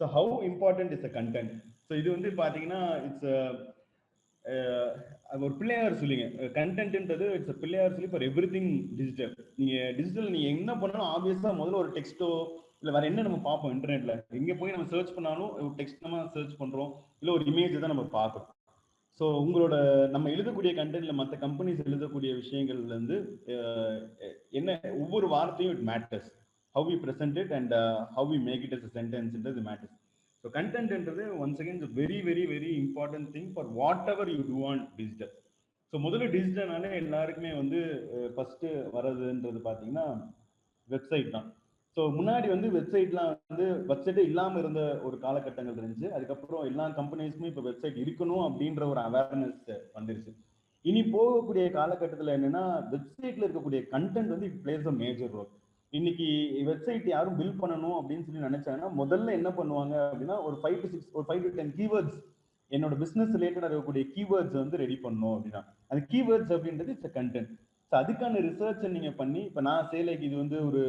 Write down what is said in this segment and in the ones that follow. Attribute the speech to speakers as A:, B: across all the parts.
A: So how important is a content so இது வந்து பார்த்தீங்கன்னா இட்ஸ் ஒரு பிள்ளையார் சொல்லிங்க. கண்டென்ட்ன்றது இட்ஸ் பிள்ளையார் சொல்லி ஃபார் எவ்ரி திங் டிஜிட்டல் நீங்கள் டிஜிட்டல் நீங்கள் என்ன பண்ணாலும் ஆப்வியஸாக முதல்ல ஒரு டெக்ஸ்ட்டோ இல்லை வேற என்ன நம்ம பார்ப்போம் இன்டர்நெட்ல எங்கே போய் நம்ம சர்ச் பண்ணாலும் ஒரு டெக்ஸ்ட் நம்ம சர்ச் பண்ணுறோம் இல்லை ஒரு இமேஜ் தான் நம்ம பார்க்குறோம். ஸோ உங்களோட நம்ம எழுதக்கூடிய கண்டென்ட்ல மற்ற கம்பெனிஸ் எழுதக்கூடிய விஷயங்கள்ல இருந்து என்ன ஒவ்வொரு வார்த்தையும் it matters how we present it and how we make it as சென்டென்ஸ்ன்றது matters so கண்டென்ட்ன்றது once again very very very important thing for whatever you do on digital so முதல்ல டிஜிட்டல்னாலே எல்லாருக்குமே வந்து ஃபர்ஸ்ட்டு வர்றதுன்றது பார்த்தீங்கன்னா வெப்சைட் தான். ஸோ முன்னாடி வந்து வெப்சைட்லாம் வந்து வெப்சைட்டே இல்லாமல் இருந்த ஒரு காலகட்டங்கள் இருந்துச்சு. அதுக்கப்புறம் எல்லா கம்பெனிஸ்க்குமே இப்போ வெப்சைட் இருக்கணும் அப்படின்ற ஒரு அவேர்னஸ் வந்துருச்சு. இனி போகக்கூடிய காலகட்டத்தில் என்னென்னா வெப்சைட்டில் இருக்கக்கூடிய கண்டென்ட் வந்து it plays a major role இன்னைக்கு வெப்சைட் யாரும் பில்ட் பண்ணணும் அப்படின்னு சொல்லி நினைச்சாங்கன்னா முதல்ல என்ன பண்ணுவாங்க அப்படின்னா ஒரு ஃபைவ் டு சிக்ஸ் ஒரு ஃபைவ் டு டென் கீவேர்ட்ஸ் என்னோட பிசினஸ் ரிலேட்டடாக இருக்கக்கூடிய கீவேர்ட்ஸ் வந்து ரெடி பண்ணணும் அப்படின்னா. அந்த கீவேர்ட்ஸ் அப்படின்றது இட்ஸ் கண்டென்ட் ஸோ அதுக்கான ரிசர்ச்சை நீங்க பண்ணி இப்போ நான் சேலைக்கு இது வந்து ஒரு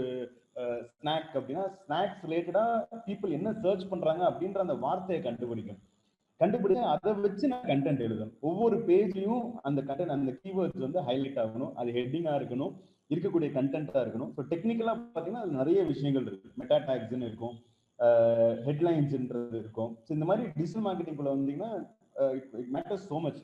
A: ஸ்நாக் அப்படின்னா ஸ்நாக்ஸ் ரிலேட்டடா பீப்புள் என்ன சர்ச் பண்றாங்க அப்படின்ற அந்த வார்த்தையை கண்டுபிடிக்கும் கண்டுபிடிச்சு அதை வச்சு நான் கண்டென்ட் எழுதணும். ஒவ்வொரு பேஜ்லயும் அந்த கண்டென்ட் அந்த கீவேர்ட்ஸ் வந்து ஹைலைட் ஆகணும். அது ஹெட்டிங்கா இருக்கணும். இருக்கக்கூடிய கண்டென்ட்டாக இருக்கணும். ஸோ டெக்னிக்கலாக பார்த்தீங்கன்னா அது நிறைய விஷயங்கள் இருக்கு. மெட்டா டேக்ஸ்ன்னு இருக்கும். ஹெட்லைன்ஸ்ன்றது இருக்கும். ஸோ இந்த மாதிரி டிஜிட்டல் மார்க்கெட்டிங்குள்ள வந்தீங்கன்னா it matters so much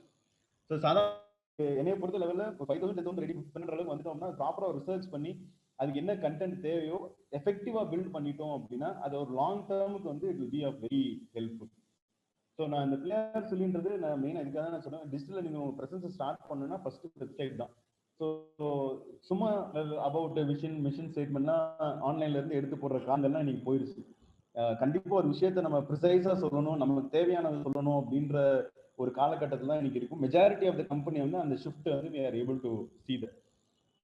A: so சாதாரண என்னைய பொறுத்த லெவலில் இப்போ five thousand ten thousand ready பண்ணுற அளவுக்கு வந்துட்டோம்னா ப்ராப்பராக ரிசர்ச் பண்ணி அதுக்கு என்ன கண்டென்ட் தேவையோ எஃபெக்டிவாக பில்ட் பண்ணிட்டோம் அப்படின்னா அது ஒரு லாங் டேர்முக்கு வந்து it be of very helpful so நான் இந்த பிளேயர் சொல்லின்றது நான் மெயின் அதுக்காக நான் சொன்னேன் டிஜிட்டல் நீங்கள் உங்கள் ப்ரெசன்ஸை ஸ்டார்ட் பண்ணணும்னா ஃபர்ஸ்ட் வெப்சைட் தான். ஸோ சும்மா அபவுட் மிஷின் மிஷின் ஸ்டேட்மெண்ட்லாம் ஆன்லைன்ல இருந்து எடுத்து போடுற காலங்கள்லாம் நீங்க போயிடுச்சு கண்டிப்பா ஒரு விஷயத்த நம்ம ப்ரிசைஸா சொல்லணும் நமக்கு தேவையானதை சொல்லணும் அப்படின்ற ஒரு காலகட்டத்தில் தான் இன்னைக்கு இருக்கும். மெஜாரிட்டி ஆஃப் த கம்பெனி வந்து அந்த ஷிஃப்ட் வந்து we are able to see the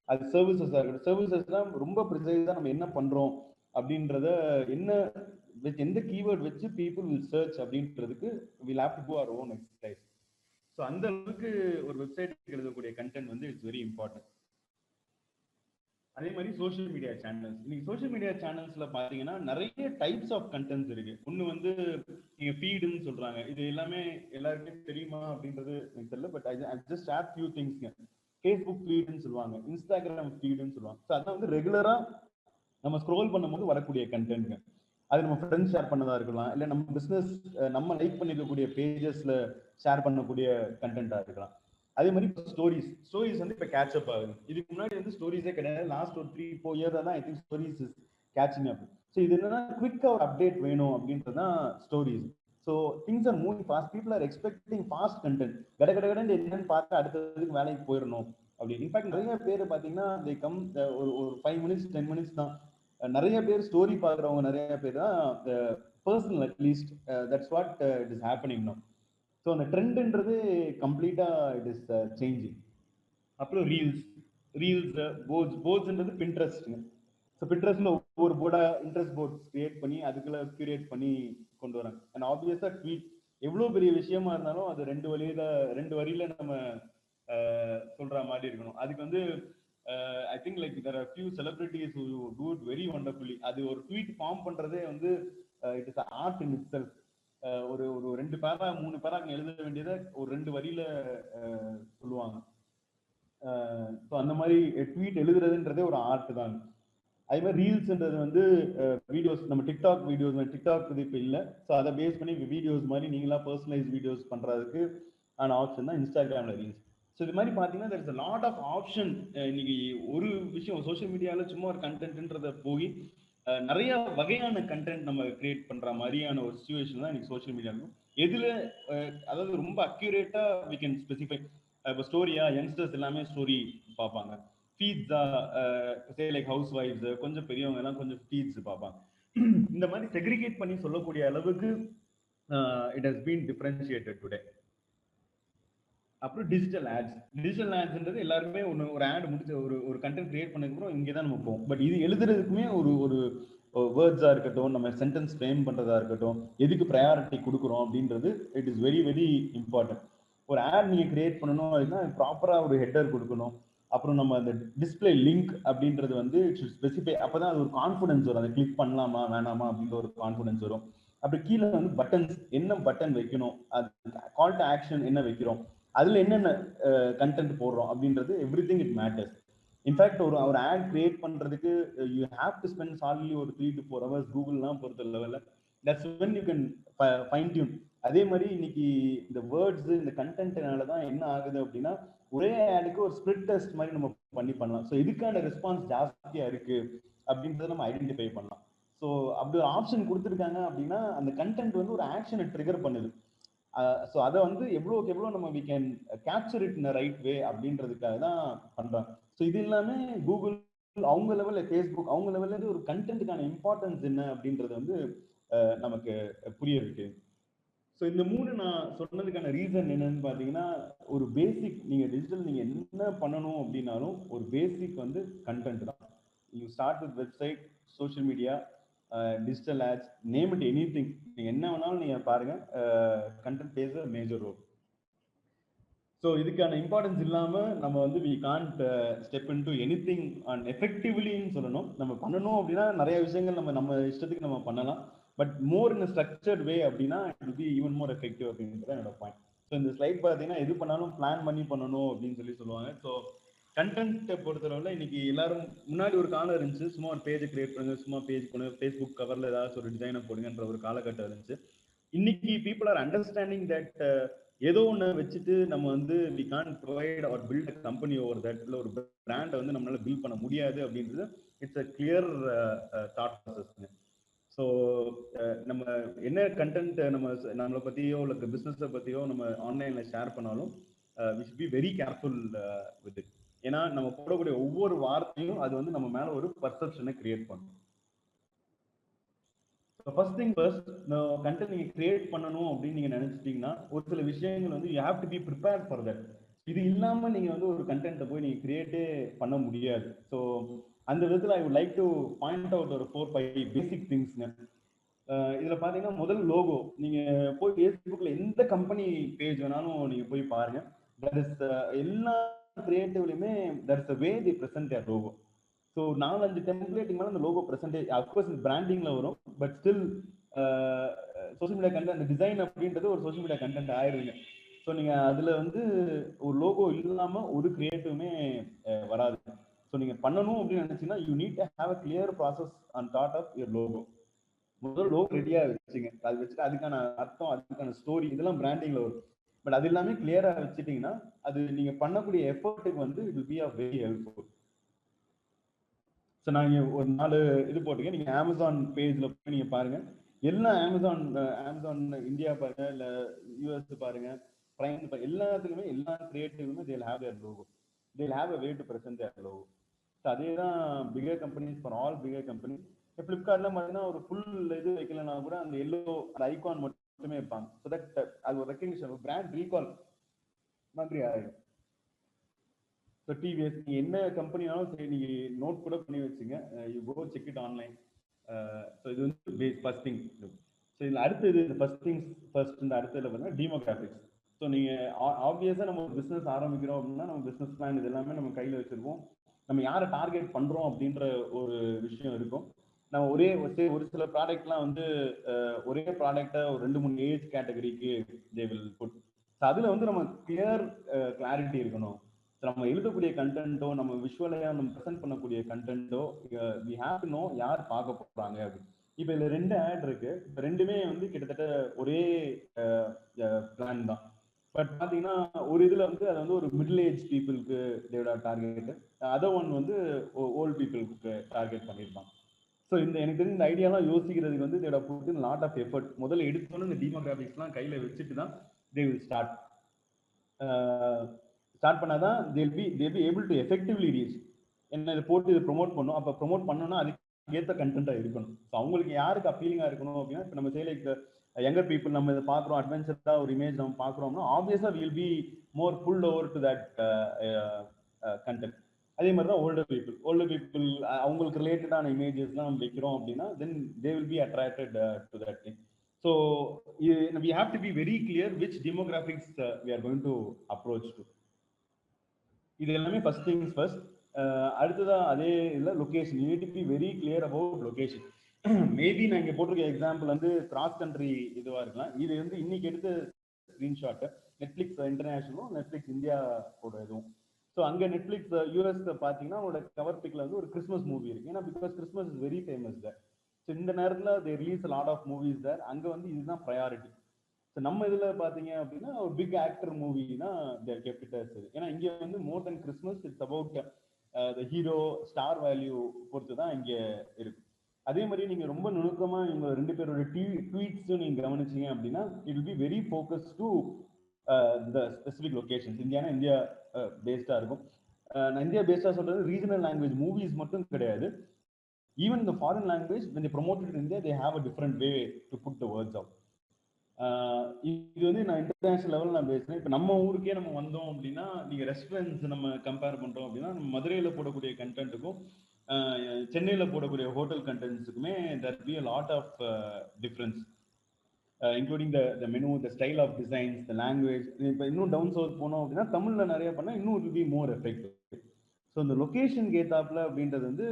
A: அது சர்வீசஸாக இருக்கட்டும். சர்வீசஸ் தான் ரொம்ப ப்ரிசைஸாக நம்ம என்ன பண்ணுறோம் அப்படின்றத என்ன எந்த கீவேர்ட் வச்சு பீப்புள் வில் சர்ச் அப்படின்றதுக்கு will have to go our own exercise so அந்த அளவுக்கு ஒரு வெப்சைட் எழுதக்கூடிய கண்டென்ட் வந்து இட்ஸ் வெரி இம்பார்ட்டன்ட் அதே மாதிரி சோஷியல் மீடியா சேனல்ஸ் இன்னைக்கு சோஷியல் மீடியா சேனல்ஸ்ல பாத்தீங்கன்னா நிறைய டைப்ஸ் ஆஃப் கண்டென்ட்ஸ் இருக்கு. ஒன்னு வந்து நீங்க ஃபீடுன்னு சொல்றாங்க. இது எல்லாமே எல்லாருக்கும் தெரியுமா அப்படின்றது எனக்கு தெரியல but I just add few திங்ஸ்ங்க Facebook ஃபீடுன்னு சொல்லுவாங்க. இன்ஸ்டாகிராம் ஃபீடுன்னு சொல்லுவாங்க. ஸோ அதான் வந்து ரெகுலரா நம்ம ஸ்க்ரோல் பண்ணும்போது வரக்கூடிய கண்டென்ட்ங்க அது நம்ம ஃப்ரெண்ட்ஸ் ஷேர் பண்ணதா இருக்கலாம். இல்லை நம்ம பிஸ்னஸ் நம்ம லைக் பண்ணிருக்கக்கூடிய பேஜஸ்ல ஷேர் பண்ணக்கூடிய கண்டென்ட்டாக இருக்கலாம். அதே மாதிரி இப்போ ஸ்டோரிஸ் ஸ்டோரிஸ் வந்து இப்போ கேட்சப் ஆகுது. இதுக்கு முன்னாடி வந்து ஸ்டோரிஸே கிடையாது. லாஸ்ட் ஒரு த்ரீ ஃபோர் இயர் தான் I think stories is catching up so இது என்னன்னா குவிக்காக ஒரு அப்டேட் வேணும் அப்படின்றது தான் stories so things are moving fast people are expecting fast content கட கட கடன்னு என்னன்னு பார்த்து அடுத்ததுக்கு வேலைக்கு போயிடணும் அப்படி இன்ஃபேக்ட் நிறைய பேர் பார்த்தீங்கன்னா தே கம் ஒரு ஒரு ஃபைவ் மினிட்ஸ் டென் மினிட்ஸ் தான். நிறைய பேர் ஸ்டோரி பார்க்குறவங்க நிறைய பேர் தான் personal at least that's what it is happening no so அந்த ட்ரெண்டுன்றது கம்ப்ளீட்டாக இட் இஸ் சேஞ்சிங் அப்புறம் ரீல்ஸ் ரீல்ஸ் போர்ட்ஸ் போர்ட்ஸ்ன்றது பின்ட்ரெஸ்ட்டுங்க ஸோ பின்ட்ரெஸ்ட்ல ஒவ்வொரு போர்டாக இன்ட்ரெஸ்ட் போர்ட்ஸ் கிரியேட் பண்ணி அதுக்குள்ள கிரியேட் பண்ணி கொண்டு வராங்க. அண்ட் ஆப்வியஸாக ட்வீட் எவ்வளோ பெரிய விஷயமா இருந்தாலும் அது ரெண்டு வழியில ரெண்டு வரியில நம்ம சொல்ற மாதிரி இருக்கணும். அதுக்கு வந்து I think like there are few celebrities do it very wonderfully அது ஒரு ட்வீட் ஃபார்ம் பண்றதே வந்து it is art in itself ஒரு ஒரு ரெண்டு பேரா மூணு பேரா அங்கே எழுத வேண்டியதை ஒரு ரெண்டு வரியில uh, சொல்லுவாங்க. Uh, ஸோ அந்த மாதிரி ட்வீட் எழுதுறதுன்றதே ஒரு ஆர்ட் தான். அதே மாதிரி ரீல்ஸ்ன்றது வந்து uh, வீடியோஸ் நம்ம டிக்டாக் வீடியோஸ் டிக்டாக் இது இப்போ இல்லை. ஸோ அதை பேஸ் பண்ணி வீடியோஸ் மாதிரி நீங்களா பர்சனலைஸ் வீடியோஸ் பண்ணுறதுக்கு ஆன ஆப்ஷன் தான் இன்ஸ்டாகிராம்ல ரீல்ஸ் ஸோ இது மாதிரி பார்த்தீங்கன்னா there is lot of option இன்னைக்கு ஒரு விஷயம் சோஷியல் மீடியாவில் சும்மா ஒரு கண்டென்ட்ன்றத போய் நிறைய வகையான கண்டென்ட் நம்ம கிரியேட் பண்ற மாதிரியான ஒரு சுச்சுவேஷன் தான் இன்னைக்கு சோஷியல் மீடியா எதுல அதாவது ரொம்ப அக்யூரேட்டா வி கேன் ஸ்பெசிஃபை இப்போ ஸ்டோரியா யங்ஸ்டர்ஸ் எல்லாமே ஸ்டோரி பார்ப்பாங்க. ஃபீட்ஸா சே லைக் ஹவுஸ் ஒய்ஃப்ஸ் கொஞ்சம் பெரியவங்க எல்லாம் கொஞ்சம் ஃபீட்ஸ் பார்ப்பாங்க. இந்த மாதிரி செக்ரிகேட் பண்ணி சொல்லக்கூடிய அளவுக்கு it has been differentiated today அப்புறம் டிஜிட்டல் ஆட்ஸ் டிஜிட்டல் ஆட்ஸ்ன்றது எல்லாருமே ஒன்று ஒரு ஆட் முடிச்சு ஒரு ஒரு கண்டென்ட் கிரியேட் பண்ணதுக்கப்புறம் இங்கே தான் நம்ம போவோம். பட் இது எழுதுறதுக்குமே ஒரு ஒரு வேர்ட்ஸாக இருக்கட்டும் நம்ம சென்டென்ஸ் ஃப்ரேம் பண்ணுறதா இருக்கட்டும் எதுக்கு ப்ரையாரிட்டி கொடுக்குறோம் அப்படின்றது it is very very important ஒரு ஆட் நீங்கள் கிரியேட் பண்ணணும் அப்படின்னா ப்ராப்பராக ஒரு ஹெட்டர் கொடுக்கணும். அப்புறம் நம்ம அந்த டிஸ்பிளே லிங்க் அப்படின்றது வந்து ஸ்பெசிஃபை அப்போ தான் அது ஒரு கான்ஃபிடன்ஸ் வரும். அதை கிளிக் பண்ணலாமா வேணாமா அப்படின்ற ஒரு கான்ஃபிடன்ஸ் வரும். அப்படி கீழே வந்து பட்டன்ஸ் என்ன பட்டன் வைக்கணும் அது கால் டு ஆக்ஷன் என்ன வைக்கிறோம் அதுல என்னென்ன கண்டென்ட் போடுறோம் அப்படின்றது every thing it matters in fact ஒரு ஒரு ஆட் கிரியேட் பண்றதுக்கு you have to spend solidly ஒரு த்ரீ டு ஃபோர் ஹவர்ஸ் கூகுள்லாம் பொறுத்த லெவலில் that's when you can fine tune அதே மாதிரி இன்னைக்கு இந்த வேர்ட்ஸ் இந்த கண்டென்ட்னால தான் என்ன ஆகுது அப்படின்னா ஒரே ஆடுக்கு ஒரு ஸ்பிரிட் டெஸ்ட் மாதிரி நம்ம பண்ணி பண்ணலாம். ஸோ இதுக்கான ரெஸ்பான்ஸ் ஜாஸ்தியாக இருக்கு அப்படின்றத நம்ம ஐடென்டிஃபை பண்ணலாம். ஸோ அப்படி ஒரு ஆப்ஷன் கொடுத்துருக்காங்க அப்படின்னா அந்த கண்டென்ட் வந்து ஒரு ஆக்ஷனை ட்ரிகர் பண்ணுது. ஸோ அதை வந்து எவ்வளோக்கு எவ்வளோ நம்ம we can capture it in right way அப்படின்றதுக்காக தான் பண்றாங்க ஸோ இது எல்லாமே கூகுள் அவங்க லெவலில் ஃபேஸ்புக் அவங்க லெவல்ல ஒரு கண்டென்ட்டுக்கான இம்பார்ட்டன்ஸ் என்ன அப்படின்றது வந்து நமக்கு புரிய இருக்கு. ஸோ இந்த மூணு நான் சொன்னதுக்கான ரீசன் என்னன்னு பார்த்தீங்கன்னா ஒரு பேசிக் நீங்கள் டிஜிட்டல் நீங்கள் என்ன பண்ணணும் அப்படின்னாலும் ஒரு பேசிக் வந்து கண்டென்ட் தான். You start with website social media digital ads name it any thing நீங்கள் என்ன வேணாலும் நீங்கள் பாருங்கள் content plays major role so இதுக்கான இம்பார்ட்டன்ஸ் இல்லாமல் நம்ம வந்து we can't step in to any thing and எஃபெக்டிவ்லின்னு சொல்லணும். நம்ம பண்ணணும் அப்படின்னா நிறைய விஷயங்கள் நம்ம நம்ம இஷ்டத்துக்கு நம்ம பண்ணலாம். But more in structured way அப்படின்னா it be even more effective அப்படின்றது என்னோட பாயிண்ட் ஸோ இந்த ஸ்லைட் பார்த்தீங்கன்னா எது பண்ணாலும் பிளான் பண்ணி பண்ணணும் அப்படின்னு சொல்லி சொல்லுவாங்க. ஸோ கண்டென்ட்டை பொறுத்தளவில் இன்னைக்கு எல்லாரும் முன்னாடி ஒரு காலம் இருந்துச்சு. சும்மா ஒரு பேஜை கிரியேட் பண்ணுங்க சும்மா பேஜ் பண்ணுங்க ஃபேஸ்புக் கவரில் ஏதாச்சும் ஒரு டிசைனை போடுங்கன்ற ஒரு காலகட்டம் இருந்துச்சு. இன்னைக்கு பீப்புள் ஆர் அண்டர்ஸ்டாண்டிங் தட் ஏதோ ஒன்று வச்சுட்டு நம்ம வந்து we can provide our build a company over that இல்லை ஒரு பிராண்டை வந்து நம்மளால பில்ட் பண்ண முடியாது அப்படின்றது இட்ஸ் அ கிளியர் தாட் ப்ராசஸ்ங்க ஸோ நம்ம என்ன கண்டென்ட் நம்ம நம்மளை பற்றியோ இல்லை பிஸ்னஸை பற்றியோ நம்ம ஆன்லைனில் ஷேர் பண்ணாலும் we should be very careful with it ஏன்னா நம்ம போடக்கூடிய ஒவ்வொரு வார்த்தையும் அது வந்து நம்ம மேலே ஒரு பர்செப்ஷனை கிரியேட் பண்ணும். ஃபர்ஸ்ட் திங் ஃபர்ஸ்ட் கண்டென்ட் நீங்கள் கிரியேட் பண்ணணும் அப்படின்னு நீங்கள் நினச்சிட்டிங்கன்னா ஒரு சில விஷயங்கள் வந்து you have to be prepare for that இது இல்லாமல் நீங்கள் வந்து ஒரு கண்டென்ட்டை போய் நீங்கள் கிரியேட்டே பண்ண முடியாது. ஸோ அந்த விதத்தில் I would like to point out ஒரு ஃபோர் ஃபைவ் பேசிக் திங்ஸ்ங்க இதில் பார்த்தீங்கன்னா முதல் லோகோ நீங்கள் போய் ஃபேஸ்புக்கில் எந்த கம்பெனி பேஜ் வேணாலும் நீங்கள் போய் பாருங்க. தட் இஸ் எல்லா கிரியேட்டிவ்லையுமே that's a way the present their logo so நாலஞ்சு டெம்ப்ளேட்டிங் மேலே அந்த லோகோ ப்ரெசென்டேஜ் அஃப்கோர்ஸ் பிராண்டிங்கில் வரும் but still social media content அந்த டிசைன் அப்படின்றது ஒரு சோஷியல் மீடியா கண்டென்ட் ஆயிடுங்க ஸோ நீங்கள் அதில் வந்து ஒரு லோகோ இல்லாமல் ஒரு கிரியேட்டிவுமே வராது. ஸோ நீங்கள் பண்ணணும் அப்படின்னு நினச்சிங்கன்னா you need to have a clear process and thought of your logo முதல்ல லோகோ ரெடியாக வச்சுங்க. அது வச்சுட்டு அதுக்கான அர்த்தம் அதுக்கான ஸ்டோரி இதெல்லாம் பிராண்டிங்கில் வரும். பட் அது எல்லாமே கிளியராக வச்சுட்டிங்கன்னா அது நீங்கள் பண்ணக்கூடிய எஃபர்ட்டுக்கு வந்து it will be of very helpful so நான் ஒரு நாலு இது போட்டுங்க நீங்கள் அமேசான் பேஜில் போய் நீங்கள் பாருங்க. எல்லா அமேசான் அமேசான் இந்தியா பாருங்க இல்லை யூஎஸ் பாருங்க ப்ரைம் எல்லாத்துக்குமே எல்லா கிரியேட்டிவ்மே they'll have their logo they'll have a way to present their logo so அதே தான் bigger companies for all bigger companies ஃப்ளிப்கார்ட்லாம் பார்த்தீங்கன்னா ஒரு ஃபுல் இது வைக்கலனா கூட அந்த எல்லோ அந்த ஐகான் மட்டும் வைப்பாங்க ஸோ தட் அது ஒரு ரெக்கக்னிஷன் ஒரு பிராண்ட் ரீகால் மாதிரி ஆயிடும். ஸோ டிவிஎஸ் நீங்கள் என்ன கம்பெனினாலும் சரி நீங்கள் நோட் கூட பண்ணி வச்சுங்க. You go check it online so இது வந்து பேஸ் ஃபர்ஸ்ட் திங் ஸோ இதில் அடுத்து இது ஃபர்ஸ்ட் திங்ஸ் ஃபர்ஸ்ட் இந்த அடுத்ததுல பார்த்தீங்கன்னா டீமோகிராஃபிக்ஸ் ஸோ நீங்கள் ஆப்வியஸாக நம்ம பிஸ்னஸ் ஆரம்பிக்கிறோம் அப்படின்னா நம்ம பிஸ்னஸ் பிளான் இது எல்லாமே நம்ம கையில் வச்சுருப்போம் நம்ம யாரை டார்கெட் பண்ணுறோம் அப்படின்ற ஒரு விஷயம் இருக்கும். நம்ம ஒரே ஒரு சில ப்ராடக்ட்லாம் வந்து ஒரே ப்ராடக்டை ஒரு ரெண்டு மூணு ஏஜ் கேட்டகரிக்கு தே வில் புட் ஸோ அதில் வந்து நம்ம கிளியர் கிளாரிட்டி இருக்கணும். நம்ம எழுதக்கூடிய கண்டென்ட்டோ நம்ம விஷுவலையாக நம்ம ப்ரெசென்ட் பண்ணக்கூடிய கண்டென்ட்டோ வி ஹேவ் டு நோ யார் பார்க்க போகிறாங்க அப்படின்னு. இப்போ இதில் ரெண்டு ஆட் இருக்கு. இப்போ ரெண்டுமே வந்து கிட்டத்தட்ட ஒரே பிளான் தான். பட் பார்த்தீங்கன்னா ஒரு இதில் வந்து அது வந்து ஒரு மிடில் ஏஜ் பீப்புளுக்கு தேவோட டார்கெட் அதர் ஒன் வந்து ஓல்டு பீப்புளுக்கு டார்கெட் பண்ணியிருப்பாங்க ஸோ இந்த எனக்கு தெரிஞ்ச இந்த ஐடியாலாம் யோசிக்கிறதுக்கு வந்து தேவோட புட் லாட் ஆஃப் எஃபர்ட் முதல்ல எடுத்தோன்னு இந்த டீமோகிராபிக்ஸ்லாம் கையில் வச்சுட்டு தான் தே வில் ஸ்டார்ட் ஸ்டார்ட் பண்ணாதான் they'll be they'll be able to effectively reach என்ன இதை போட்டு இதை ப்ரொமோட் பண்ணும் அப்போ ப்ரொமோட் பண்ணோம்னா அதுக்கு ஏற்ற கண்டென்ட்டாக இருக்கணும். ஸோ அவங்களுக்கு யாருக்கு அப்பீலிங்காக இருக்கணும் அப்படின்னா இப்போ நம்ம சே யங்கர் பீப்புள் நம்ம இதை பார்க்குறோம் அட்வென்ச்சராக ஒரு இமேஜ் நம்ம பார்க்குறோம்னா ஆப்வியஸாக will be more full over to that content அதே மாதிரி தான் ஓல்டர் பீப்புள் ஓல்டர் பீப்புள் அவங்களுக்கு ரிலேட்டடான இமேஜஸ்லாம் நம்ம வைக்கிறோம் அப்படின்னா then they will be attracted to that thing so we have to be very clear which demographics we are going to approach to இது எல்லாமே ஃபர்ஸ்ட் திங்ஸ் ஃபர்ஸ்ட் அடுத்ததாக அதே இதில் location you to be very clear about location maybe நான் இங்கே போட்டிருக்க example வந்து cross country இதுவாக இருக்கலாம். இது வந்து இன்னைக்கு எடுத்த ஸ்க்ரீன்ஷாட்டு நெட்ஃப்ளிக்ஸ் இன்டர்நேஷனலும் இந்தியா போடுற இதுவும். ஸோ அங்கே நெட்ஃப்ளிக்ஸ் யூஎஸ் uh, பார்த்தீங்கன்னா அவங்களோட கவர் பிக்ல வந்து ஒரு கிறிஸ்மஸ் மூவி இருக்கு. ஏன்னா because Christmas is very famous there so இந்த நேரத்தில் they release lot of movies there அங்கே வந்து இதுதான் ப்ரையாரிட்டி ஸோ நம்ம இதில் பார்த்தீங்க அப்படின்னா ஒரு பிக் ஆக்டர் மூவினா தேர் கெப்டிட்டர்ஸ் ஏன்னா இங்கே வந்து more then Christmas it's about the hero star value பொறுத்து தான் இங்கே இருக்கு. அதே மாதிரி நீங்கள் ரொம்ப நுணுக்கமாக இவங்க ரெண்டு பேரோட டிவி ட்வீட்ஸும் நீங்கள் கவனிச்சிங்க அப்படின்னா it will be very focus to the specific locations Indiana India பேஸ்டாக இருக்கும். நான் இந்தியா பேஸ்டாக சொல்கிறது ரீஜனல் லாங்குவேஜ் மூவிஸ் மட்டும் கிடையாது. ஈவன் இந்த ஃபாரின் லாங்குவேஜ் இந்த promoted India they have a different way to put the words the இது வந்து நான் இன்டர்நேஷனல் லெவலில் நான் பேசுகிறேன் இப்போ நம்ம ஊருக்கே நம்ம வந்தோம் அப்படின்னா நீங்கள் ரெஸ்டாரண்ட்ஸ் நம்ம கம்பேர் பண்ணுறோம் அப்படின்னா நம்ம மதுரையில் போடக்கூடிய கண்டென்ட்டுக்கும் சென்னையில் போடக்கூடிய hotel கண்டென்ட்ஸுக்குமே that be a lot of difference including the the menu the style of designs the language இப்போ இன்னும் டவுன் சவுத் போனோம் அப்படின்னா தமிழ்ல நிறைய பண்ணால் இன்னும் it be more effective so இந்த லொக்கேஷனுக்கு ஏத்தாப்புல அப்படின்றது வந்து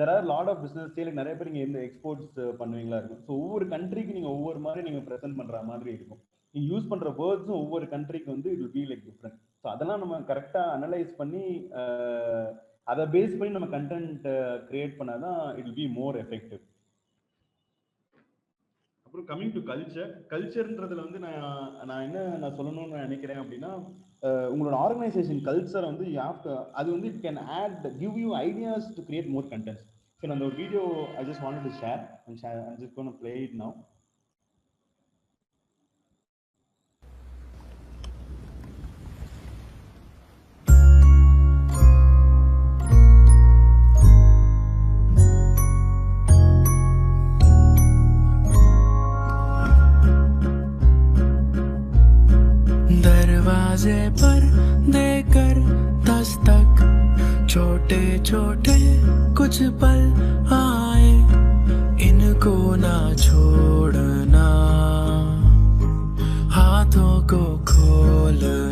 A: there are lot of business சேலுக்கு நிறைய பேர் நீங்கள் எந்த எக்ஸ்போர்ட்ஸ் பண்ணுவீங்களா இருக்கும். ஸோ ஒவ்வொரு கண்ட்ரிக்கு நீங்கள் ஒவ்வொரு மாதிரி நீங்கள் ப்ரெசென்ட் பண்ணுற மாதிரி இருக்கும். நீங்கள் யூஸ் பண்ணுற வேர்ட்ஸும் ஒவ்வொரு கண்ட்ரிக்கு வந்து it be like different so அதெல்லாம் நம்ம கரெக்டாக அனலைஸ் பண்ணி uh, அதை பேஸ் பண்ணி நம்ம கண்டென்ட் கிரியேட் uh, பண்ணாதான் it will be more effective அப்புறம் கம்மிங் டு கல்ச்சர் கல்ச்சர்ன்றதுல வந்து நான் நான் என்ன நான் சொல்லணும்னு நான் நினைக்கிறேன் அப்படின்னா உங்களோட ஆர்கனைசேஷன் கல்ச்சரை வந்து அது வந்து it can add give you ideas to create more content so நான் அந்த ஒரு video I just want to share I just gonna play it now
B: दरवाजे पर देकर दस्तक छोटे छोटे कुछ पल आए। इनको ना छोड़ना, हाथों को खोलना।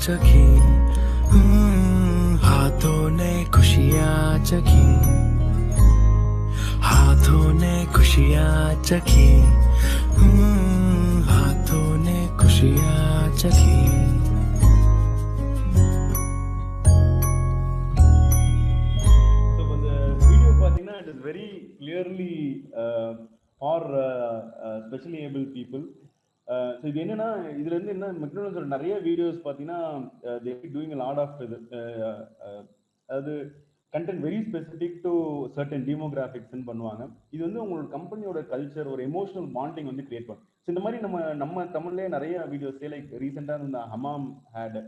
B: चखी हाथों ने खुशियाँ चखी हाथों ने खुशियाँ चखी हाथों ने खुशियाँ चखी
A: very clearly uh, for uh, uh, specially able people so இது என்னன்னா இதுல இருந்து என்ன மெக்டோனல்ஸோட நிறைய வீடியோஸ் பார்த்தீங்கன்னா டூயிங் லாட் ஆஃப் இது அதாவது content very specific to certain டீமோகிராஃபிக்ஸ்னு பண்ணுவாங்க. இது வந்து உங்களோட கம்பெனியோட கல்ச்சர் ஒரு எமோஷனல் பாண்டிங் வந்து கிரியேட் பண்ணும். ஸோ இந்த மாதிரி நம்ம நம்ம தமிழ்லேயே நிறைய வீடியோஸ் லைக் ரீசெண்டாக இந்த ஹமாம் ஹேடு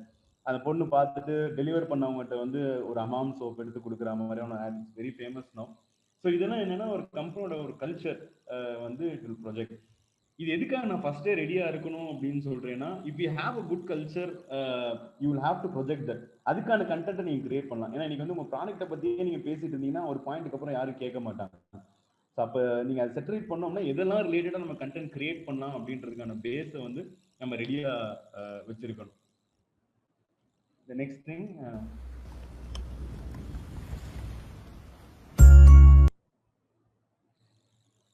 A: அந்த பொண்ணு பார்த்துட்டு டெலிவர் பண்ணவங்ககிட்ட வந்து ஒரு ஹமாம் சோப் எடுத்து கொடுக்குற மாதிரியான ad very famous no so இதெல்லாம் என்னன்னா ஒரு கம்பெனியோட ஒரு கல்ச்சர் வந்து இட் வில் ப்ரொஜெக்ட் இது எதுக்காக நான் ஃபர்ஸ்டே ரெடியா இருக்கணும் அப்படின்னு சொல்றேன்னா if you have a good culture you will have to project that அதுக்கான கண்டென்ட்டை நீங்க கிரியேட் பண்ணலாம். ஏன்னா இன்னைக்கு வந்து உங்க ப்ராடக்ட்டை பத்தியே நீங்க பேசிட்டு இருந்தீங்கன்னா ஒரு பாயிண்ட்டுக்கு அப்புறம் யாரும் கேட்க மாட்டாங்க. ஸோ அப்போ நீங்க அதை செட்டரேட் பண்ணோம்னா எதெல்லாம் ரிலேட்டடா நம்ம கண்டென்ட் கிரியேட் பண்ணலாம் அப்படின்றதுக்கான பேஸை வந்து நம்ம ரெடியா uh, வச்சிருக்கணும். த நெக்ஸ்ட் திங்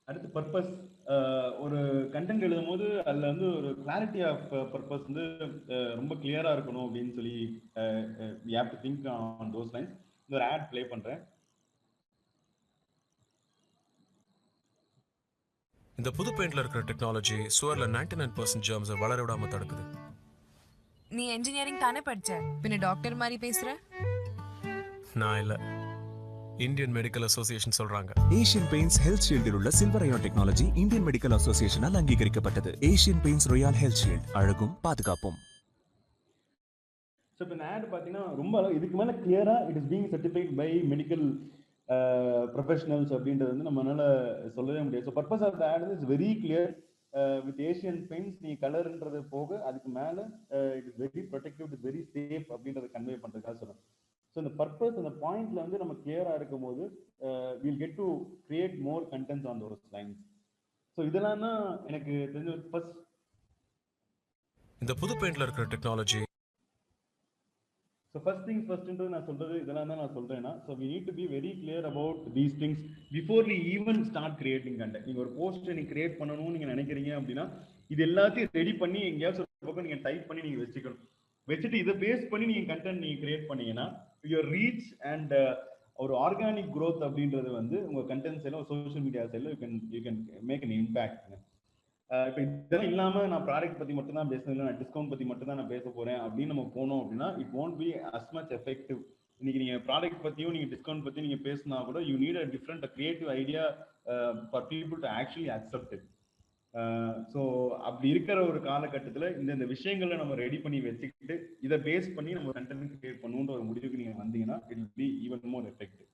A: அடுத்து பர்பஸ் uh, ஒரு கண்டென்ட் எழுதும் போது அதில் வந்து ஒரு கிளாரிட்டி ஆஃப் பர்பஸ் வந்து அஹ், ரொம்ப கிளியரா இருக்கணும் அப்படின்னு சொல்லி have to think on those lines இந்த ஒரு ஆட் ப்ளே பண்றேன்.
C: இந்த புது பெயிண்ட்ல இருக்கிற டெக்னாலஜி சுவர்ல 99% நைன் பர்சன்ட் ஜேர்ம்ஸை வளர விடாம தடுக்குது.
D: நீ இன்ஜினியரிங் தானே படிச்ச? பின்ன டாக்டர் மாதிரி பேசுற?
C: நான் இல்ல. இந்தியன் மெடிக்கல் அசோசியேஷன் சொல்றாங்க.
E: ஏஷியன் பெயிண்ட்ஸ் ஹெல்த் ஷீல்டில் உள்ள silver ion technology Indian Medical அசோசியேஷனால் அங்கீகரிக்கப்பட்டது. Asian Paints Royale Health Shield அழகும் பாதுகாப்பும்.
A: ஸோ இப்போ இந்த ஆட் பார்த்தீங்கன்னா ரொம்ப இதுக்கு மேலே கிளியராக it is being certified by medical professionals அப்படின்றது வந்து நம்மளால சொல்லவே முடியாது. So purpose of the ad is very clear with Asian Paints நீ கலர்ன்றது போக அதுக்கு மேல it is very protective it very safe அப்படின்றத கன்வே பண்றதுக்காக சொல்றேன். ஸோ இந்த பர்பஸ் அந்த பாயிண்ட்ல வந்து நம்ம கிளியரா இருக்கும் போது will get to create more contents on those lines so இதெல்லாம் தான் எனக்கு தெரிஞ்ச ஃபர்ஸ்ட்
C: இந்த புது பெயிண்ட்ல இருக்கிற டெக்னாலஜி
A: ஸோ ஃபர்ஸ்ட் திங்ஸ் ஃபர்ஸ்ட்ன்றது நான் சொல்றது இதெல்லாம் தான் நான் சொல்றேன்னா so we need to be very clear about these things before we even start creating content நீங்க ஒரு போஸ்ட் நீங்க கிரியேட் பண்ணணும்னு நீங்க நினைக்கிறீங்க அப்படின்னா இது எல்லாத்தையும் ரெடி பண்ணி எங்கேயாச்சும் ஒரு பக்கம் நீங்க டைப் பண்ணி நீங்க வச்சுக்கணும். வச்சுட்டு இதை பேஸ் பண்ணி நீங்க கண்டென்ட் நீங்க கிரியேட் பண்ணீங்கன்னா யுவர் ரீச் அண்ட் ஒரு ஆர்கானிக் க்ரோத் அப்படின்றது வந்து உங்க கண்டென்ட் சைடில் சோஷியல் மீடியா சைடில் you can you can make an impact இப்போ இதெல்லாம் இல்லாமல் நான் ப்ராடக்ட் பற்றி மட்டும் தான் பேசுனது நான் டிஸ்கவுண்ட் பற்றி மட்டும் தான் நான் பேச போகிறேன் அப்படின்னு நம்ம போனோம் அப்படின்னா it won't be as much effective இன்னைக்கு நீங்கள் ப்ராடக்ட் பற்றியும் நீங்கள் டிஸ்கவுண்ட் பற்றியும் நீங்கள் பேசினா கூட you need a different creative idea for people to actually accept it so அப்படி இருக்கிற ஒரு காலகட்டத்தில் இந்த இந்த விஷயங்களை நம்ம ரெடி பண்ணி வச்சுக்கிட்டு இதை பேஸ் பண்ணி நம்ம கண்டென்ட் கிரியேட் பண்ணுன்ற ஒரு முடிவுக்கு நீங்கள் வந்தீங்கன்னா it be even more effect